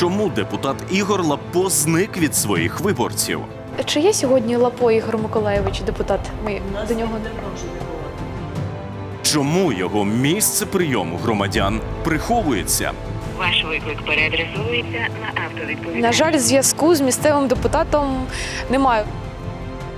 чому депутат Ігор Лапо зник від своїх виборців. Чи є сьогодні Лапо Ігор Миколаєвич, депутат? Ми до нього не Чому його місце прийому громадян приховується? Ваш виклик переадресовується на автовідповідь. на жаль, зв'язку з місцевим депутатом немає.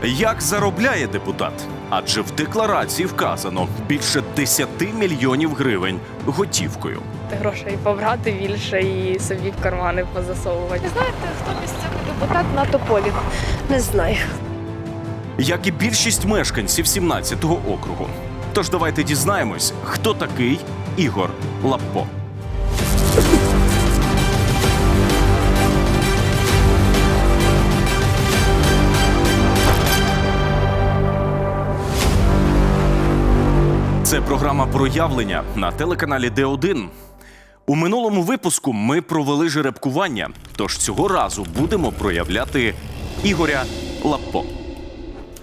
Як заробляє депутат? Адже в декларації вказано більше 10 мільйонів гривень готівкою. грошей побрати більше і собі в кармани позасовувати. Знаєте, хто місцевий депутат на тополі? Не знаю. як і більшість мешканців 17-го округу. Тож давайте дізнаємось, хто такий Ігор Лапо. Програма проявлення на телеканалі Д1. У минулому випуску ми провели жеребкування, тож цього разу будемо проявляти Ігоря Лапо.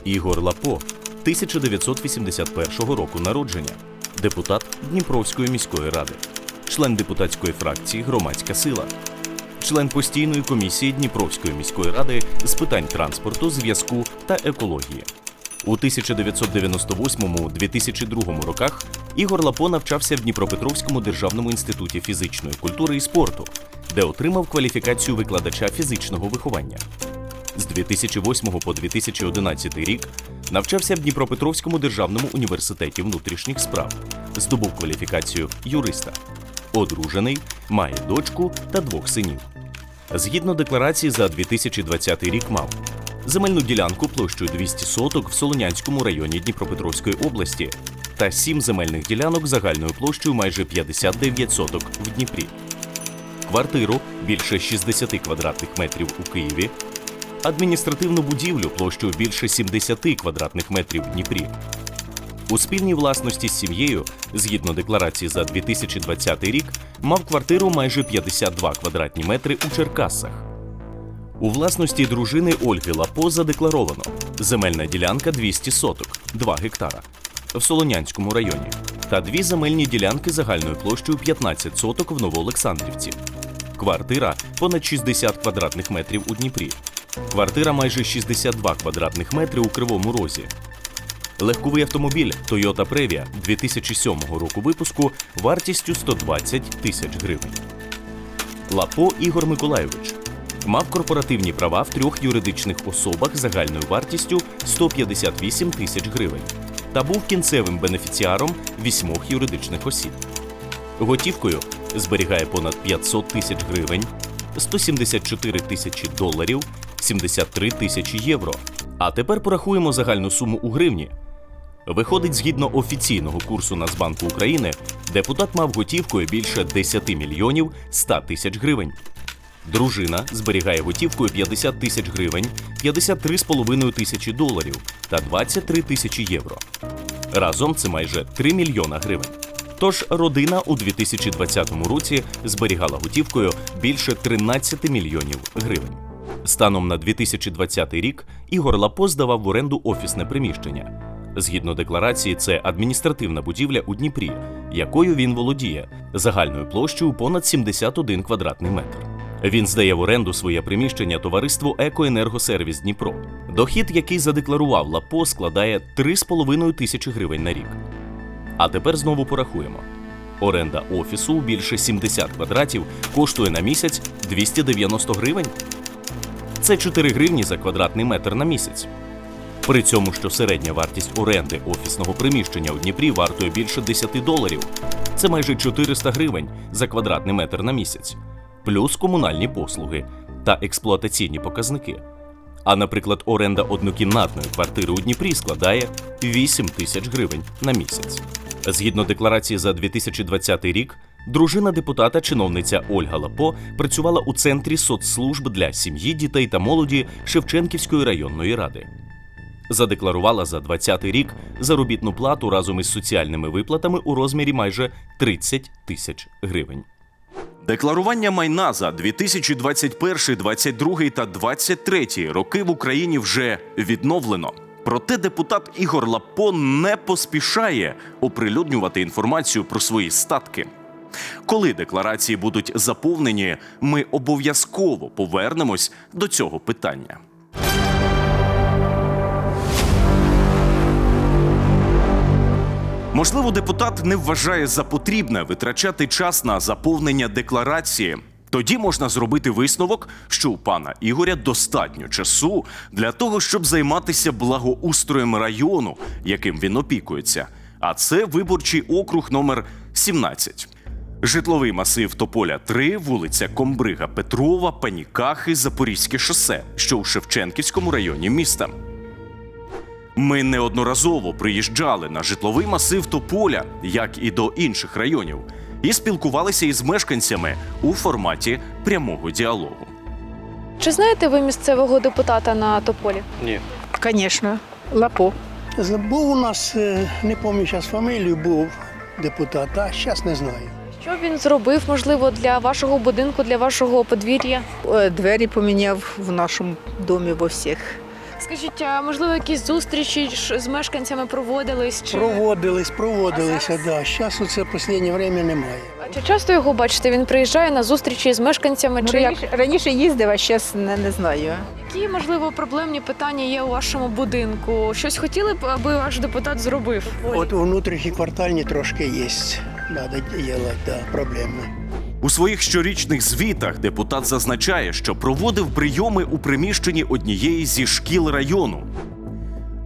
Ігор Лапо, 1981 року народження, депутат Дніпровської міської ради, член депутатської фракції Громадська сила, член постійної комісії Дніпровської міської ради з питань транспорту, зв'язку та екології. У 1998-2002 роках Ігор Лапо навчався в Дніпропетровському державному інституті фізичної культури і спорту, де отримав кваліфікацію викладача фізичного виховання. З 2008 по 2011 рік навчався в Дніпропетровському державному університеті внутрішніх справ, здобув кваліфікацію юриста. Одружений, має дочку та двох синів. Згідно декларації за 2020 рік мав земельну ділянку площею 200 соток в Солонянському районі Дніпропетровської області та сім земельних ділянок загальною площею майже 59 соток в Дніпрі. Квартиру більше 60 квадратних метрів у Києві, адміністративну будівлю площею більше 70 квадратних метрів в Дніпрі. У спільній власності з сім'єю, згідно декларації за 2020 рік, мав квартиру майже 52 квадратні метри у Черкасах. У власності дружини Ольги Лапо задекларовано земельна ділянка 200 соток 2 гектара в Солонянському районі та дві земельні ділянки загальною площею 15 соток в Новоолександрівці. Квартира понад 60 квадратних метрів у Дніпрі. Квартира майже 62 квадратних метри у Кривому Розі. Легковий автомобіль Toyota Previa 2007 року випуску вартістю 120 тисяч гривень. Лапо Ігор Миколайович мав корпоративні права в трьох юридичних особах загальною вартістю 158 тисяч гривень та був кінцевим бенефіціаром вісьмох юридичних осіб. Готівкою зберігає понад 500 тисяч гривень, 174 тисячі доларів, 73 тисячі євро. А тепер порахуємо загальну суму у гривні. Виходить, згідно офіційного курсу Нацбанку України, депутат мав готівкою більше 10 мільйонів 100 тисяч гривень. Дружина зберігає готівкою 50 тисяч гривень, 53,5 тисячі доларів та 23 тисячі євро. Разом це майже 3 мільйона гривень. Тож родина у 2020 році зберігала готівкою більше 13 мільйонів гривень. Станом на 2020 рік Ігор Лапо здавав в оренду офісне приміщення. Згідно декларації, це адміністративна будівля у Дніпрі, якою він володіє, загальною площею понад 71 квадратний метр. Він здає в оренду своє приміщення товариству Екоенергосервіс Дніпро. Дохід, який задекларував Лапо, складає 3,5 тисячі гривень на рік. А тепер знову порахуємо. Оренда офісу більше 70 квадратів коштує на місяць 290 гривень. Це 4 гривні за квадратний метр на місяць. При цьому, що середня вартість оренди офісного приміщення у Дніпрі вартує більше 10 доларів. Це майже 400 гривень за квадратний метр на місяць, плюс комунальні послуги та експлуатаційні показники. А, наприклад, оренда однокімнатної квартири у Дніпрі складає 8 тисяч гривень на місяць. Згідно декларації за 2020 рік, дружина депутата, чиновниця Ольга Лапо, працювала у центрі соцслужб для сім'ї, дітей та молоді Шевченківської районної ради. Задекларувала за 2020 рік заробітну плату разом із соціальними виплатами у розмірі майже 30 тисяч гривень. Декларування майна за 2021, 22 та 23 роки в Україні вже відновлено. Проте депутат Ігор Лапо не поспішає оприлюднювати інформацію про свої статки. Коли декларації будуть заповнені, ми обов'язково повернемось до цього питання. Можливо, депутат не вважає за потрібне витрачати час на заповнення декларації. Тоді можна зробити висновок, що у пана Ігоря достатньо часу для того, щоб займатися благоустроєм району, яким він опікується. А це виборчий округ номер 17. Житловий масив Тополя 3, вулиця Комбрига Петрова, Панікахи, Запорізьке шосе, що у Шевченківському районі міста. Ми неодноразово приїжджали на житловий масив Тополя, як і до інших районів, і спілкувалися із мешканцями у форматі прямого діалогу. Чи знаєте ви місцевого депутата на Тополі? Ні. Звісно, Лапо. Був у нас, е, не пам'ятаю зараз фамілію, був депутат, а зараз не знаю. Що він зробив, можливо, для вашого будинку, для вашого подвір'я? Е, Двері поміняв в нашому домі во всіх. Скажіть, а можливо, якісь зустрічі ж з мешканцями проводились? Чи... Проводились, проводилися, да. Зараз у це останнє время немає. А чи часто його бачите? Він приїжджає на зустрічі з мешканцями? Ну, Чи як? раніше, раніше їздив, а зараз не, не знаю. Які, можливо, проблемні питання є у вашому будинку? Щось хотіли б, аби ваш депутат зробив? От у внутрішній квартальні трошки є. Надо робити, да, проблемно. У своїх щорічних звітах депутат зазначає, що проводив прийоми у приміщенні однієї зі шкіл району.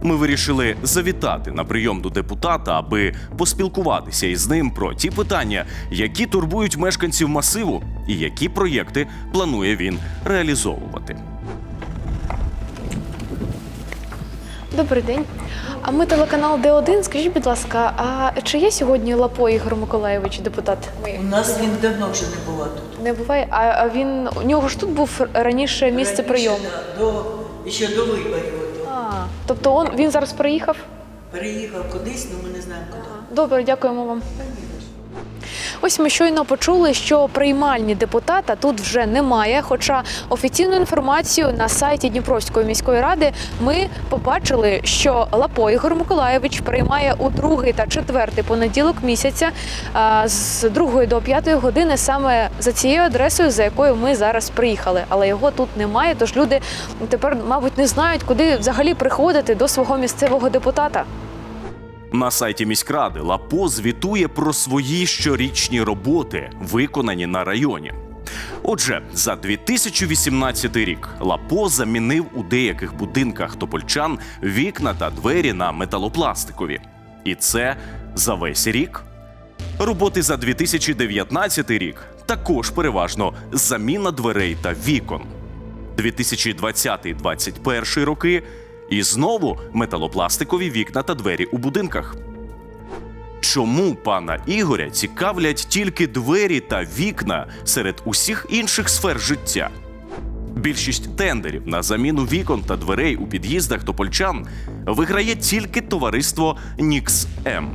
Ми вирішили завітати на прийом до депутата, аби поспілкуватися із ним про ті питання, які турбують мешканців масиву, і які проєкти планує він реалізовувати. Добрий день. А ми телеканал Д1. Скажіть, будь ласка, а чи є сьогодні Лапо Ігор Миколаєвич, депутат? У нас він давно вже не була тут. Не буває. А, він у нього ж тут був раніше місце прийому. да, До, ще до виборів. А, тобто он він зараз приїхав? Приїхав кудись, але ми не знаємо куди. Добре, дякуємо вам. Ось ми щойно почули, що приймальні депутата тут вже немає. Хоча офіційну інформацію на сайті Дніпровської міської ради ми побачили, що Лапо Ігор Миколаєвич приймає у другий та четвертий понеділок місяця з другої до п'ятої години саме за цією адресою, за якою ми зараз приїхали. Але його тут немає. Тож люди тепер, мабуть, не знають, куди взагалі приходити до свого місцевого депутата. На сайті міськради Лапо звітує про свої щорічні роботи, виконані на районі. Отже, за 2018 рік Лапо замінив у деяких будинках топольчан вікна та двері на металопластикові. І це за весь рік. Роботи за 2019 рік також переважно заміна дверей та вікон. 2020-2021 роки і знову металопластикові вікна та двері у будинках. Чому пана Ігоря цікавлять тільки двері та вікна серед усіх інших сфер життя? Більшість тендерів на заміну вікон та дверей у під'їздах топольчан виграє тільки товариство Нікс М,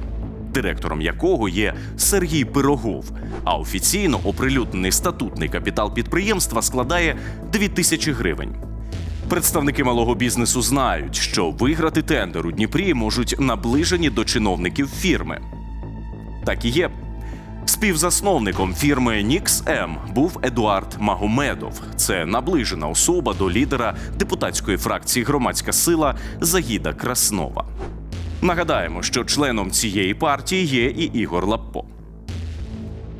директором якого є Сергій Пирогов. А офіційно оприлюднений статутний капітал підприємства складає 2000 гривень. Представники малого бізнесу знають, що виграти тендер у Дніпрі можуть наближені до чиновників фірми. Так і є. Співзасновником фірми Nix M був Едуард Магомедов. Це наближена особа до лідера депутатської фракції Громадська сила Загіда Краснова. Нагадаємо, що членом цієї партії є і Ігор Лаппо.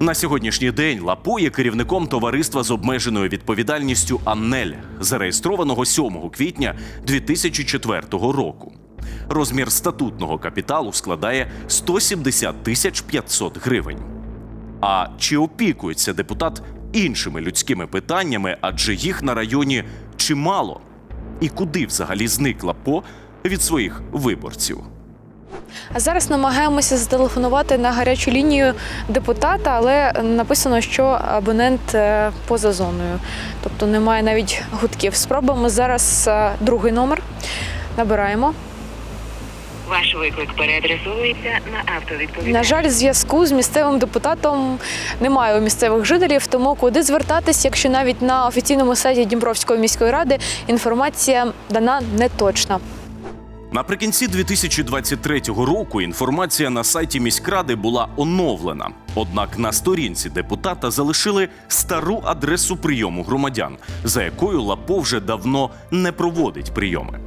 На сьогоднішній день Лапо є керівником товариства з обмеженою відповідальністю Аннель, зареєстрованого 7 квітня 2004 року. Розмір статутного капіталу складає 170 тисяч 500 гривень. А чи опікується депутат іншими людськими питаннями, адже їх на районі чимало? І куди взагалі зник Лапо від своїх виборців? А зараз намагаємося зателефонувати на гарячу лінію депутата, але написано, що абонент е, поза зоною, тобто немає навіть гудків. Спробуємо зараз е, другий номер. Набираємо. Ваш виклик переадресовується на автовідповідач. На жаль, зв'язку з місцевим депутатом немає у місцевих жителів, тому куди звертатись, якщо навіть на офіційному сайті Дніпровської міської ради інформація дана не точна. Наприкінці 2023 року інформація на сайті міськради була оновлена. Однак на сторінці депутата залишили стару адресу прийому громадян, за якою Лапо вже давно не проводить прийоми.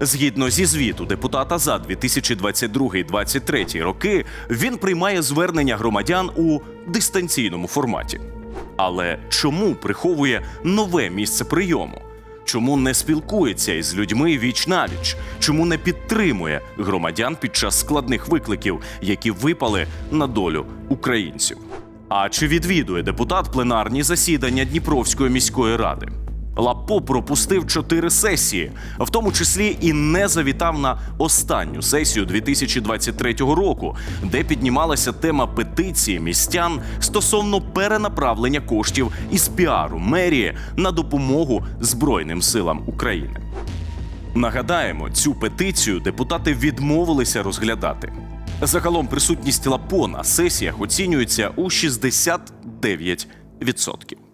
Згідно зі звіту депутата за 2022-2023 роки, він приймає звернення громадян у дистанційному форматі. Але чому приховує нове місце прийому? Чому не спілкується із людьми віч навіч? Чому не підтримує громадян під час складних викликів, які випали на долю українців? А чи відвідує депутат пленарні засідання Дніпровської міської ради? Лапо пропустив чотири сесії, в тому числі і не завітав на останню сесію 2023 року, де піднімалася тема петиції містян стосовно перенаправлення коштів із піару мерії на допомогу Збройним силам України. Нагадаємо, цю петицію депутати відмовилися розглядати. Загалом присутність Лапо на сесіях оцінюється у 69%.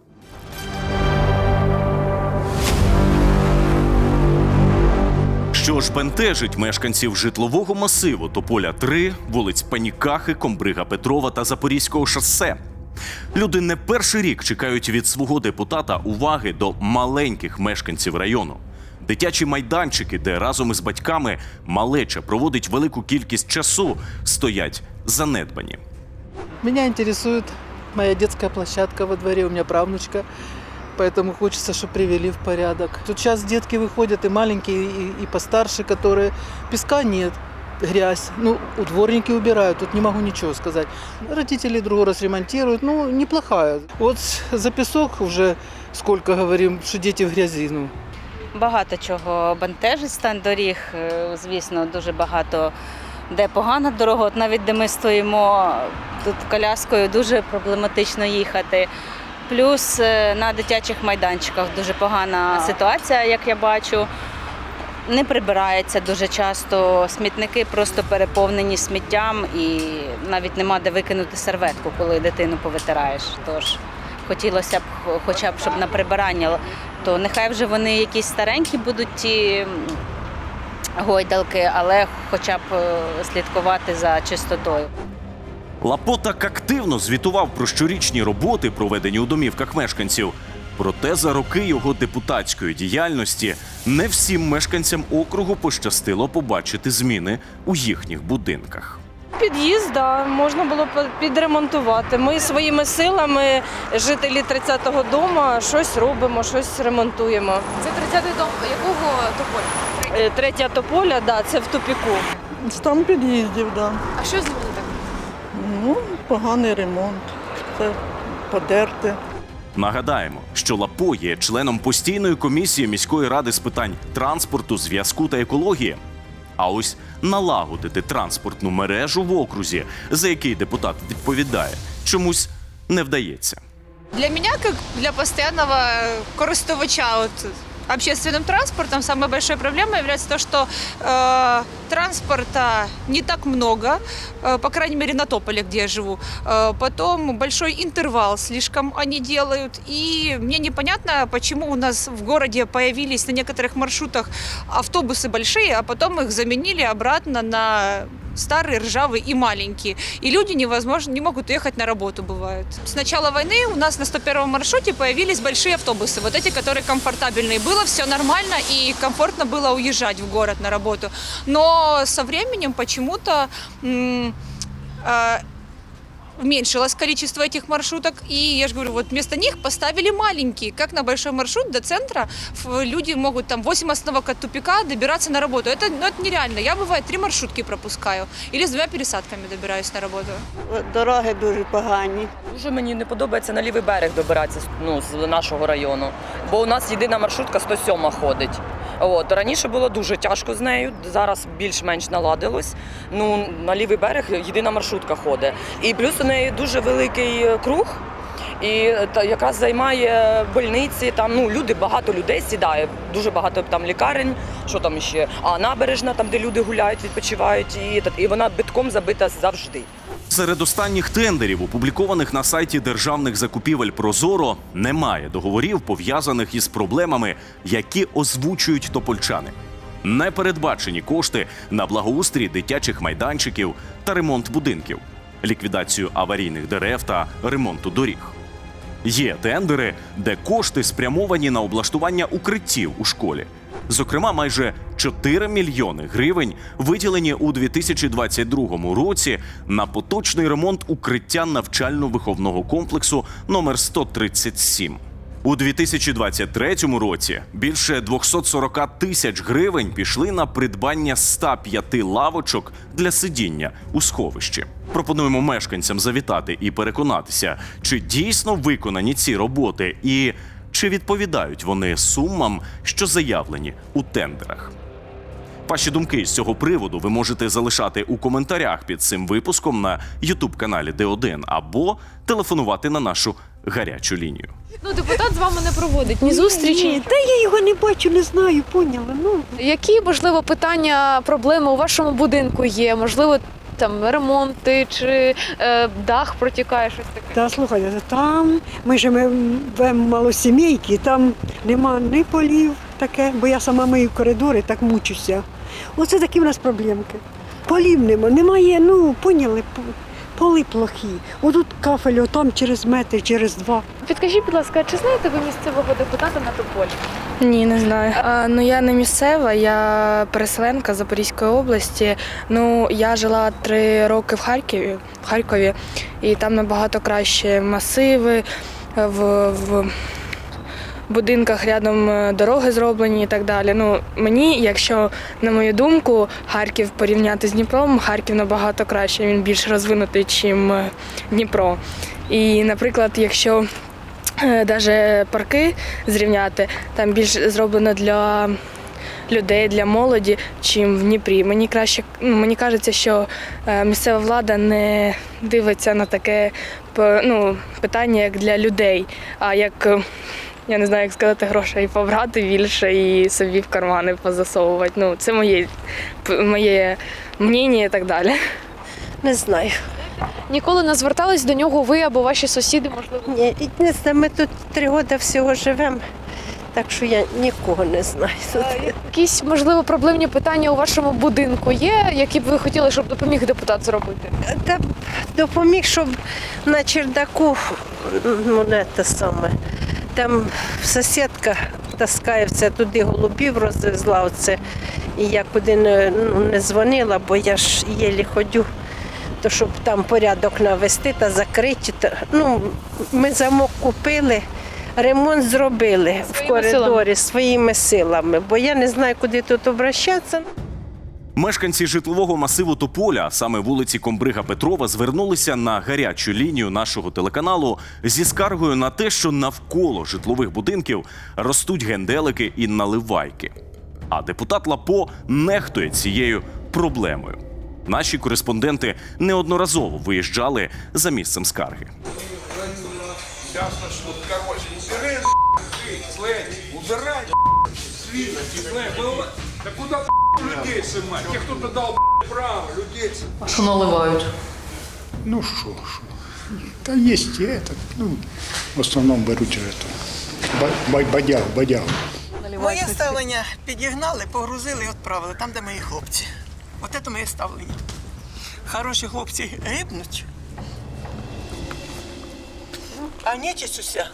Що ж бентежить мешканців житлового масиву Тополя 3, вулиць Панікахи, Комбрига Петрова та Запорізького шосе. Люди не перший рік чекають від свого депутата уваги до маленьких мешканців району. Дитячі майданчики, де разом із батьками малеча проводить велику кількість часу, стоять занедбані. Меня интересует моя детская площадка во дворе, у меня правнучка, поэтому хочется, чтобы привели в порядок. Тут сейчас детки выходят и маленькие, и, и постарше, которые песка нет, грязь. Ну, у дворники убирают, тут не могу ничего сказать. Родители другой раз ремонтируют, ну, неплохая. Вот за песок уже сколько говорим, что дети в грязи, ну, Багато чого бентежить стан доріг. Е, Звісно, дуже багато де погана дорога. От навіть де ми стоїмо тут коляскою, дуже проблематично їхати. Плюс е, на дитячих майданчиках дуже погана ситуація, як я бачу. Не прибирається дуже часто. Смітники просто переповнені сміттям і навіть нема де викинути серветку, коли дитину повитираєш. Тож хотілося б хоча б, щоб на прибирання, то нехай вже вони якісь старенькі будуть ті гойдалки, але хоча б е, слідкувати за чистотою. Лапо так активно звітував про щорічні роботи, проведені у домівках мешканців. Проте за роки його депутатської діяльності не всім мешканцям округу пощастило побачити зміни у їхніх будинках. Під'їзд, да, можна було підремонтувати. Ми своїми силами, жителі 30-го дому, щось робимо, щось ремонтуємо. Це 30-й дом якого тополя? Е, Третя тополя, да, це в тупіку. Стан під'їздів, да. А що так? Ну, поганий ремонт, це подерте. Нагадаємо, що Лапо є членом постійної комісії міської ради з питань транспорту, зв'язку та екології. А ось налагодити транспортну мережу в окрузі, за який депутат відповідає, чомусь не вдається. Для меня, как для постоянного користувача вот, общественным транспортом, самой большой проблемой является то, что э, транспорта не так много, э, по крайней мере на Тополе, где я живу. Э, потом большой интервал слишком они делают. И мне непонятно, почему у нас в городе появились на некоторых маршрутах автобусы большие, а потом их заменили обратно на старые, ржавые и маленькие. И люди невозможно, не могут ехать на работу, бывает. С начала войны у нас на 101 маршруте появились большие автобусы, вот эти, которые комфортабельные. Было все нормально и комфортно было уезжать в город на работу. Но со временем почему-то м, э, уменьшилось количество этих маршруток, и я же говорю, вот вместо них поставили маленькие, как на большой маршрут до центра ф- люди могут там 8 остановок от тупика добираться на работу. Это, ну, это нереально. Я бывает три маршрутки пропускаю или с двумя пересадками добираюсь на работу. Дороги дуже погані. Дуже мені не подобається на лівий берег добиратися ну, з нашого району, бо у нас єдина маршрутка 107 ходить. От раніше було дуже тяжко з нею, зараз більш-менш наладилось. Ну на лівий берег єдина маршрутка ходить. І плюс у неї дуже великий е, круг. І та якраз займає больниці. Там ну люди багато людей сідає, дуже багато там лікарень. Що там ще? А набережна, там де люди гуляють, відпочивають, і, і вона битком забита завжди. Серед останніх тендерів, опублікованих на сайті державних закупівель Прозоро, немає договорів пов'язаних із проблемами, які озвучують топольчани. Не передбачені кошти на благоустрій дитячих майданчиків та ремонт будинків, ліквідацію аварійних дерев та ремонту доріг. Є тендери, де кошти спрямовані на облаштування укриттів у школі. Зокрема, майже 4 мільйони гривень виділені у 2022 році на поточний ремонт укриття навчально-виховного комплексу номер 137. У 2023 році більше 240 тисяч гривень пішли на придбання 105 лавочок для сидіння у сховищі. Пропонуємо мешканцям завітати і переконатися, чи дійсно виконані ці роботи, і чи відповідають вони сумам, що заявлені у тендерах. Ваші думки з цього приводу ви можете залишати у коментарях під цим випуском на youtube каналі Д1 або телефонувати на нашу гарячу лінію. Ну, депутат з вами не проводить ні зустрічі. Ні, та я його не бачу, не знаю, поняла. Ну, Які, можливо, питання, проблеми у вашому будинку є? Можливо, там ремонти чи е, дах протікає щось таке? та слухайте, там ми живемо малосімейки, там нема ні полів таке, бо я сама мию коридори, так мучуся. Оце такі в нас проблемки. Полів нема, немає, ну, поняли, по- поли плохі. Отут кафель, отам через метр, через два. Підкажіть, будь ласка, чи знаєте ви місцевого депутата на Тополі? Ні, не знаю. А, ну я не місцева, я переселенка Запорізької області. Ну я жила три роки в Харкові, в Харкові, і там набагато краще масиви в, в будинках рядом е, дороги зроблені і так далі. Ну мені, якщо на мою думку, Харків порівняти з Дніпром, Харків набагато краще. Він більш розвинутий, ніж Дніпро. І, наприклад, якщо навіть парки зрівняти, там більш зроблено для людей, для молоді, чим в Дніпрі. Мені краще, ну, мені кажеться, що е, місцева влада не дивиться на таке ну, питання як для людей, а як. Е, Я не знаю, як сказати, грошей побрати більше і собі в кармани позасовувати. Ну, це моє, моє мнення і так далі. Не знаю. Ніколи не звертались до нього ви або ваші сусіди, можливо? Ні, не знаю, ми тут три роки всього живемо, так що я нікого не знаю. Якісь, можливо, проблемні питання у вашому будинку є, які б ви хотіли, щоб допоміг депутат зробити? Та допоміг, щоб на чердаку, ну не те саме. Там сусідка таскає туди голубів розвезла оце. І я куди не, ну, не дзвонила, бо я ж єлі ходю, то щоб там порядок навести та закрити. Та, ну, ми замок купили, ремонт зробили в коридорі силами? своїми силами, бо я не знаю, куди тут обращатися. Мешканці житлового масиву Тополя, саме вулиці Комбрига Петрова, звернулися на гарячу лінію нашого телеканалу зі скаргою на те, що навколо житлових будинків ростуть генделики і наливайки. А депутат Лапо нехтує цією проблемою. Наші кореспонденти неодноразово виїжджали за місцем скарги. Убирай, слэдь, убирай, свина, слэдь, было... Да куда ты людей снимать? Те, кто-то дал право людей снимать. Що наливають? Ну що, що? Та є і этот, ну, в основному беруть эту, ба- ба- бадягу, бадягу. Моє ставлення підігнали, погрузили і відправили там, де мої хлопці. От це моє ставлення. Хороші хлопці гибнуть. А нечисть уся.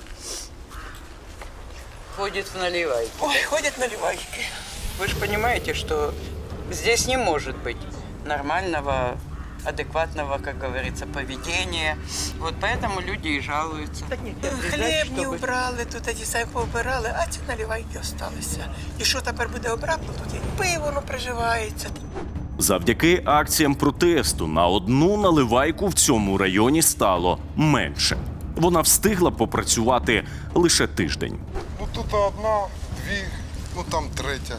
Ходять в наливайки. Ой, ходять наливайки. Вы же понимаете, что здесь не может быть нормального, адекватного, как говорится, поведения. Вот поэтому люди и жалуются. Хліб не убрали, тут ті самі поубирали, а ці наливайки залишилися. І що тепер буде обратно? Тут і пиво воно приживається. Завдяки акціям протесту на одну наливайку в цьому районі стало менше. Вона встигла попрацювати лише тиждень. Тут одна, дві, ну там третя.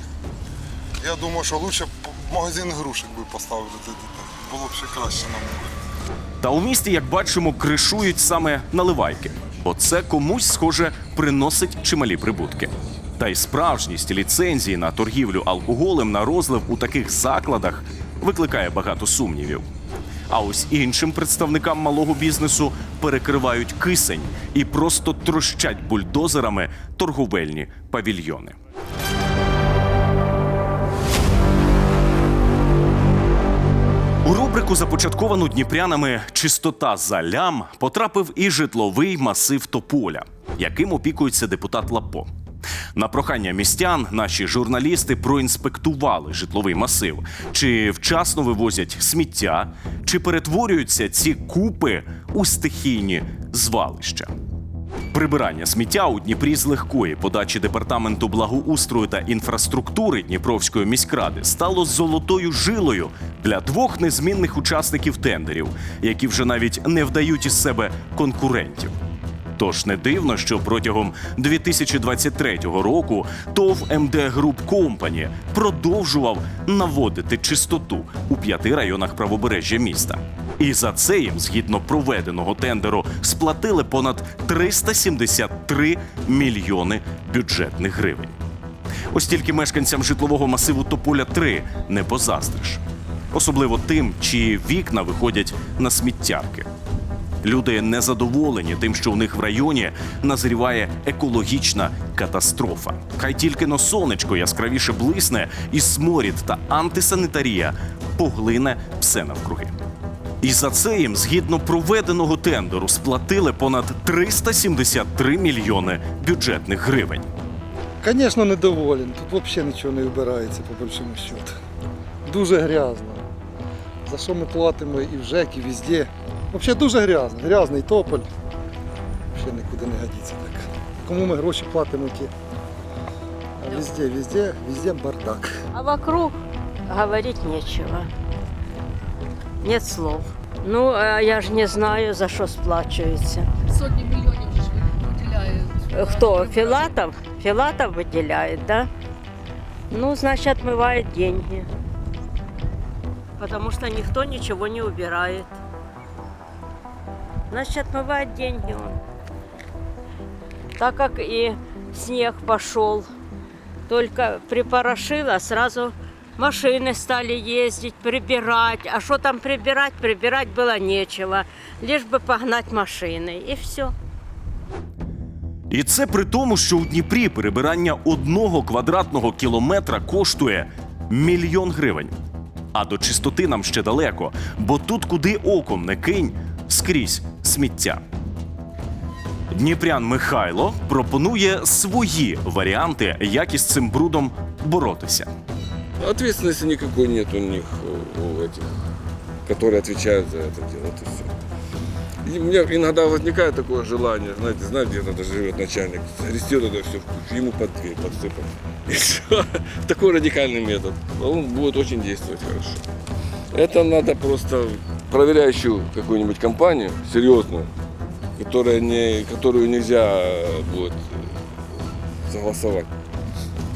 Я думаю, що б магазин ігрушек би поставили. Було б ще краще нам. Та у місті, як бачимо, кришують саме наливайки, бо це комусь, схоже, приносить чималі прибутки. Та й справжність ліцензії на торгівлю алкоголем на розлив у таких закладах викликає багато сумнівів. А ось іншим представникам малого бізнесу перекривають кисень і просто трощать бульдозерами торговельні павільйони. У рубрику, започатковану дніпрянами чистота за лям» потрапив і житловий масив тополя, яким опікується депутат Лапо. На прохання містян наші журналісти проінспектували житловий масив, чи вчасно вивозять сміття, чи перетворюються ці купи у стихійні звалища. Прибирання сміття у Дніпрі з легкої подачі департаменту благоустрою та інфраструктури Дніпровської міськради стало золотою жилою для двох незмінних учасників тендерів, які вже навіть не вдають із себе конкурентів. Тож не дивно, що протягом 2023 року ТОВ МД Груп Компані продовжував наводити чистоту у п'яти районах правобережжя міста. І за це їм, згідно проведеного тендеру, сплатили понад 373 мільйони бюджетних гривень. Ось тільки мешканцям житлового масиву Тополя 3 не позаздриш. Особливо тим, чиї вікна виходять на сміттярки. Люди незадоволені тим, що у них в районі назріває екологічна катастрофа. Хай тільки но сонечко яскравіше блисне, і сморід та антисанітарія поглине все навкруги. І за це їм, згідно проведеного тендеру, сплатили понад 373 мільйони бюджетних гривень. Звісно, недоволен. Тут взагалі нічого не вибирається, по большому счету. Дуже грязно. За що ми платимо і в ЖЕК, і везде. Взагалі дуже грязно. Грязний тополь. Взагалі нікуди не годиться так. Кому ми гроші платимо ті? А везде, везде, везде бардак. А вокруг говорить нечего. Нет слов. Ну, а я ж не знаю, за що сплачується. Сотні мільйонів ж виділяють. Хто? Филатов? Филатов выделяет, да? Ну, значит, отмывает деньги. Потому что никто ничего не убирает. Значит, отмывает деньги он. Так как и снег пошел, только припорошило, сразу машины стали ездить, прибирать. А что там прибирать? Прибирать было нечего. Лишь бы погнать машины. И все. І це при тому, що у Дніпрі перебирання одного квадратного кілометра коштує мільйон гривень. А до чистоти нам ще далеко, бо тут, куди оком не кинь, скрізь сміття. Дніпрян Михайло пропонує свої варіанти, як із цим брудом боротися. Ответственности никакой нет у них, у у этих, которые отвечают за это дело. Вот и все. И у меня иногда возникает такое желание, знаете, знаете, где-то даже живет начальник, грестет это все в кучу, ему под дверь подсыпать. И все. Такой радикальный метод. Он будет очень действовать хорошо. Это надо просто проверяющую какую-нибудь компанию, серьезную, которая не, которую нельзя будет согласовать.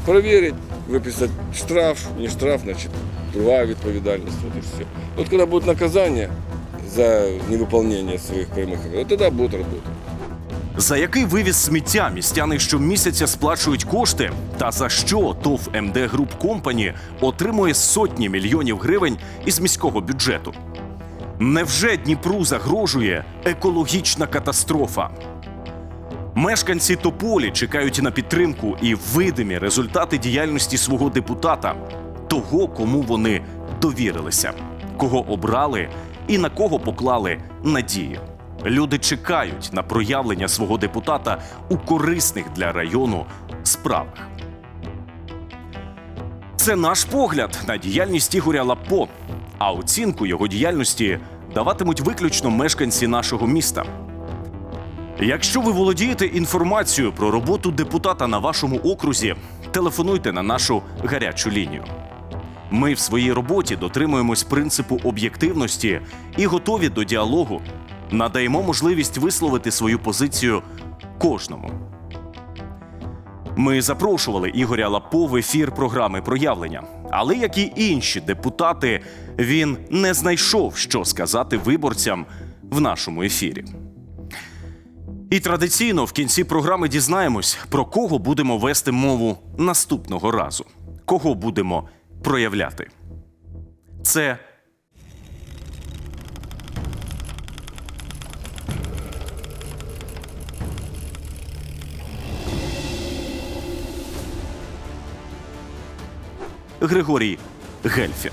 Проверить, выписать штраф, не штраф, значит, другая відповідальність, вот и все. Вот когда будет наказание за невыполнение своих прямых, вот тогда будет работать. За який вивіз сміття містяни щомісяця сплачують кошти, та за що ТОВ МД Груп Компані отримує сотні мільйонів гривень із міського бюджету? Невже Дніпру загрожує екологічна катастрофа? Мешканці Тополі чекають на підтримку і видимі результати діяльності свого депутата, того, кому вони довірилися, кого обрали і на кого поклали надію. Люди чекають на проявлення свого депутата у корисних для району справах. Це наш погляд на діяльність Ігоря Лапо. А оцінку його діяльності даватимуть виключно мешканці нашого міста. Якщо ви володієте інформацією про роботу депутата на вашому окрузі, телефонуйте на нашу гарячу лінію. Ми в своїй роботі дотримуємось принципу об'єктивності і готові до діалогу. Надаємо можливість висловити свою позицію кожному. Ми запрошували Ігоря Лапо в ефір програми проявлення. Але як і інші депутати, він не знайшов, що сказати виборцям в нашому ефірі. І традиційно в кінці програми дізнаємось, про кого будемо вести мову наступного разу, кого будемо проявляти. Це Григорій Гельфір.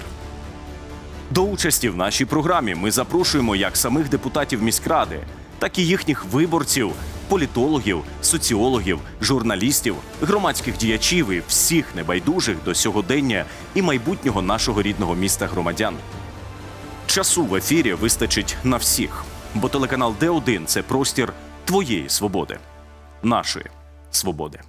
До участі в нашій програмі ми запрошуємо як самих депутатів міськради, так і їхніх виборців, політологів, соціологів, журналістів, громадських діячів і всіх небайдужих до сьогодення і майбутнього нашого рідного міста громадян. Часу в ефірі вистачить на всіх, бо телеканал Д1 – це простір твоєї свободи, нашої свободи.